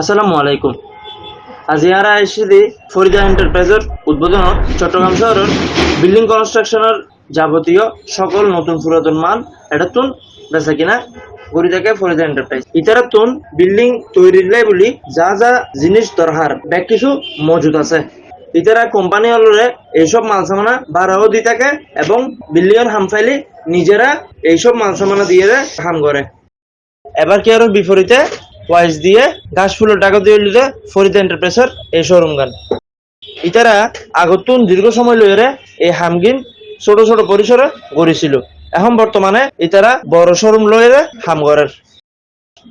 আসসালামু আলাইকুম। আজি ইয়ারা আইসিদি ফরিদা এন্টারপ্রাইজের উদ্বোধনত চট্টগ্রাম শহরের বিল্ডিং কনস্ট্রাকশনের যাবতীয় সকল নতুন পুরাতন মাল। এটা তুন বেচা কিনা করি থাকে ফরিদা এন্টারপ্রাইজ। ইতারা তুন বিল্ডিং তৈরির লাই বলি যা যা জিনিস দরকার ব্যাগ কিছু মজুদ আছে। ইতারা কোম্পানি হলরে এইসব মাল সামানা ভাড়াও দিয়ে থাকে এবং বিল্ডিংয়ের হাম ফাইলি নিজেরা এইসব মাল সামানা দিয়ে দেয় হাম করে। এবার কি আরও বিপরীতে ওয়াইস দিয়ে ঘাস ফুলের টাকা দিয়ে লিতে ফরিদ এন্টারপ্রাইজের এই শোরুম গান। ইতারা আগতুন দীর্ঘ সময় লইরে এই হামগিন ছোট ছোট পরিসরে গড়েছিল। এখন বর্তমানে ইতারা বড় শোরুম লইরে হাম গড়ের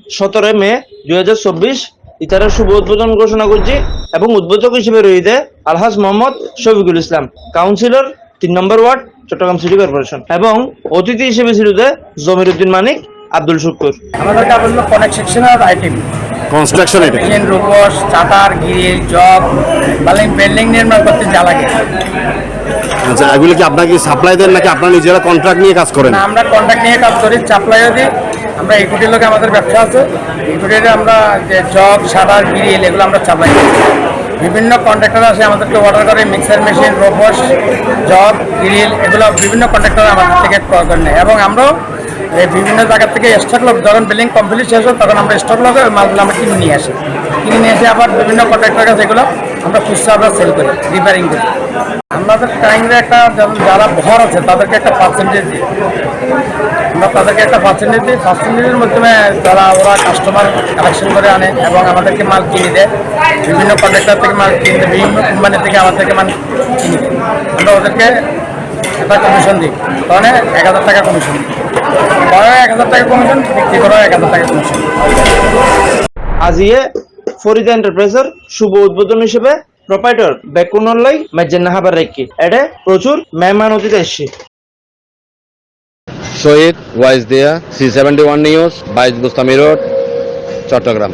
সতেরোই মে দুই হাজার চব্বিশ ইতারা শুভ উদ্বোধন ঘোষণা করছি এবং উদ্বোধক হিসেবে রয়েছে আলহাজ মোহাম্মদ শফিকুল ইসলাম কাউন্সিলর তিন নম্বর ওয়ার্ড, চট্টগ্রাম সিটি কর্পোরেশন এবং অতিথি হিসেবে ছিল জমির উদ্দিন মানিক আব্দুল শুক্কুর। আমাদের কাছে হলো আইটেম কনস্ট্রাকশন এটা মেশিন রূপস চাতার গ্রিল জব বিল্ডিং বিল্ডিং নির্মাণ করতে যা লাগে। আচ্ছা এগুলো কি আপনাকে সাপ্লাই দেন নাকি আপনারা নিজেরা কন্ট্রাক্ট নিয়ে কাজ করেন? না, আমরা কন্ট্যাক্ট নিয়ে কাজ করি চাপলাইও দিই। আমরা ইকুইটির লোকে আমাদের ব্যবসা আছে। ইকুইটিতে আমরা যে জব সাদার গ্রিল এগুলো আমরা চাপলাই করি। বিভিন্ন কন্ট্রাক্টর আসে আমাদেরকে অর্ডার করে মিক্সার মেশিন রোবস জব গ্রিল এগুলো বিভিন্ন কন্ট্রাক্টর আমাদের থেকে ক্রয় করে নেয়। এবং আমরাও এই বিভিন্ন জায়গা থেকে স্টক লোক যখন বিল্ডিং কমপ্লিট শেষ হয় তখন আমরা স্টক লোকে মালগুলো আমরা কিনে নিয়ে আসি। কিনে নিয়ে এসে আবার বিভিন্ন কন্ট্রাক্টর কাছে এগুলো আমরা খুচরা আমরা সেল করি রিপেয়ারিং করি। আমাদের টাইমে একটা যারা ভর আছে, তাদেরকে একটা পার্সেন্টেজ দিই। আমরা তাদেরকে একটা পার্সেন্টেজ দিই। পার্সেন্টেজের মাধ্যমে যারা ওরা কাস্টমার কালেকশন করে আনে এবং আমাদেরকে মাল কিনে দেয়। বিভিন্ন কন্ট্রাক্টর থেকে মাল কিনে দেয়, বিভিন্ন কোম্পানি থেকে আমাদেরকে মাল কিনে দেয়। আমরা ওদেরকে একটা কমিশন দিই। তাহলে এক হাজার টাকা কমিশন দিই বড় এক হাজার টাকা কমিশন বিক্রি করা এক হাজার টাকা কমিশন আজিয়ে ফরিদ এন্টারপ্রাইজের শুভ উদ্বোধন হিসেবে প্রোপাইটর বেকুনল্লাই মেজেন্না হাবার রেখি এডে প্রচুর মেহমান অতিথি এসছে। শহীদ ওয়াইস দিয়া সি সেভেন্টি ওয়ান নিউজ বাইশ বুস্তামি রোড চট্টগ্রাম।